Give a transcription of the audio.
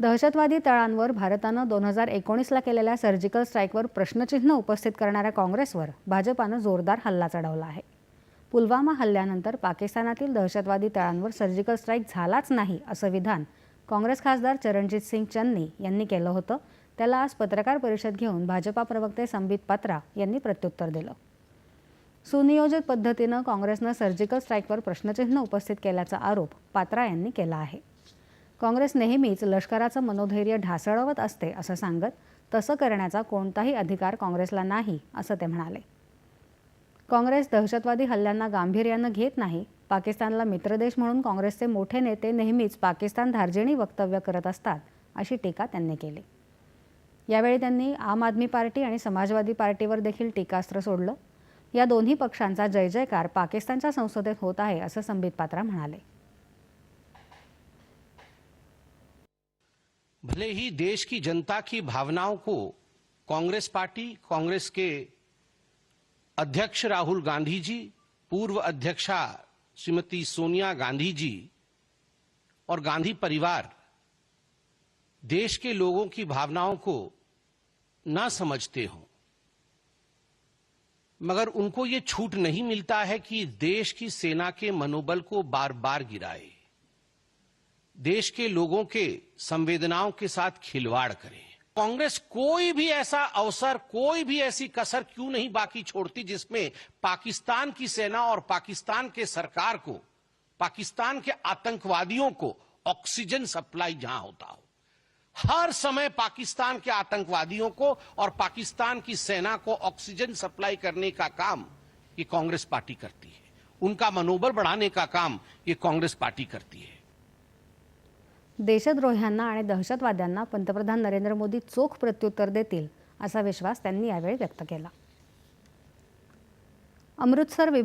दहशतवादी तळांवर भारतानं दोन हजार एकोणीसला केलेल्या सर्जिकल स्ट्राईकवर प्रश्नचिन्ह उपस्थित करणाऱ्या काँग्रेसवर भाजपानं जोरदार हल्ला चढवला आहे. पुलवामा हल्ल्यानंतर पाकिस्तानातील दहशतवादी तळांवर सर्जिकल स्ट्राईक झालाच नाही असं विधान काँग्रेस खासदार चरणजित सिंग चन्नी यांनी केलं होतं. त्याला आज पत्रकार परिषद घेऊन भाजपा प्रवक्ते संबित पात्रा यांनी प्रत्युत्तर दिलं. सुनियोजित पद्धतीनं काँग्रेसनं सर्जिकल स्ट्राईकवर प्रश्नचिन्ह उपस्थित केल्याचा आरोप पात्रा यांनी केला आहे. काँग्रेस नेहमीच लष्कराचं मनोधैर्य ढासळवत असते असं सांगत तसं करण्याचा कोणताही अधिकार काँग्रेसला नाही असं ते म्हणाले. काँग्रेस दहशतवादी हल्ल्यांना गांभीर्यानं घेत नाही. पाकिस्तानला मित्रदेश म्हणून काँग्रेसचे मोठे नेते नेहमीच पाकिस्तान धार्जिणी वक्तव्य करत असतात अशी टीका त्यांनी केली. यावेळी त्यांनी आम आदमी पार्टी आणि समाजवादी पार्टीवर देखील टीकास्त्र सोडलं. या दोन्ही पक्षांचा जय जयकार पाकिस्तानच्या संसदेत होत आहे असं संबित पात्रा म्हणाले. भले ही देश की जनता की भावनाओं को कांग्रेस पार्टी, कांग्रेस के अध्यक्ष राहुल गांधी जी पूर्व अध्यक्षा श्रीमती सोनिया गांधी जी और गांधी परिवार देश के लोगों की भावनाओं को ना समझते हों। मगर उनको ये छूट नहीं मिलता है कि देश की सेना के मनोबल को बार बार गिराए। देश के लोगों के संवेदनाओं के साथ खिलवाड़ करें। कांग्रेस कोई भी ऐसा अवसर, कोई भी ऐसी कसर क्यों नहीं बाकी छोड़ती जिसमें पाकिस्तान की सेना और पाकिस्तान के सरकार को, पाकिस्तान के आतंकवादियों को ऑक्सीजन सप्लाई जहाँ होता हो। हर समय पाकिस्तान के आतंकवादियों को और पाकिस्तान की सेना को ऑक्सीजन सप्लाई करने का काम ये कांग्रेस पार्टी करती है। उनका मनोबल बढ़ाने का काम ये कांग्रेस पार्टी करती है। देशद्रोह्यांना आणि दहशतवाद्यांना पंतप्रधान नरेंद्र मोदी चोख प्रत्युत्तर देतील असा विश्वास त्यांनी यावेळी व्यक्त केला. अमृतसर विभाग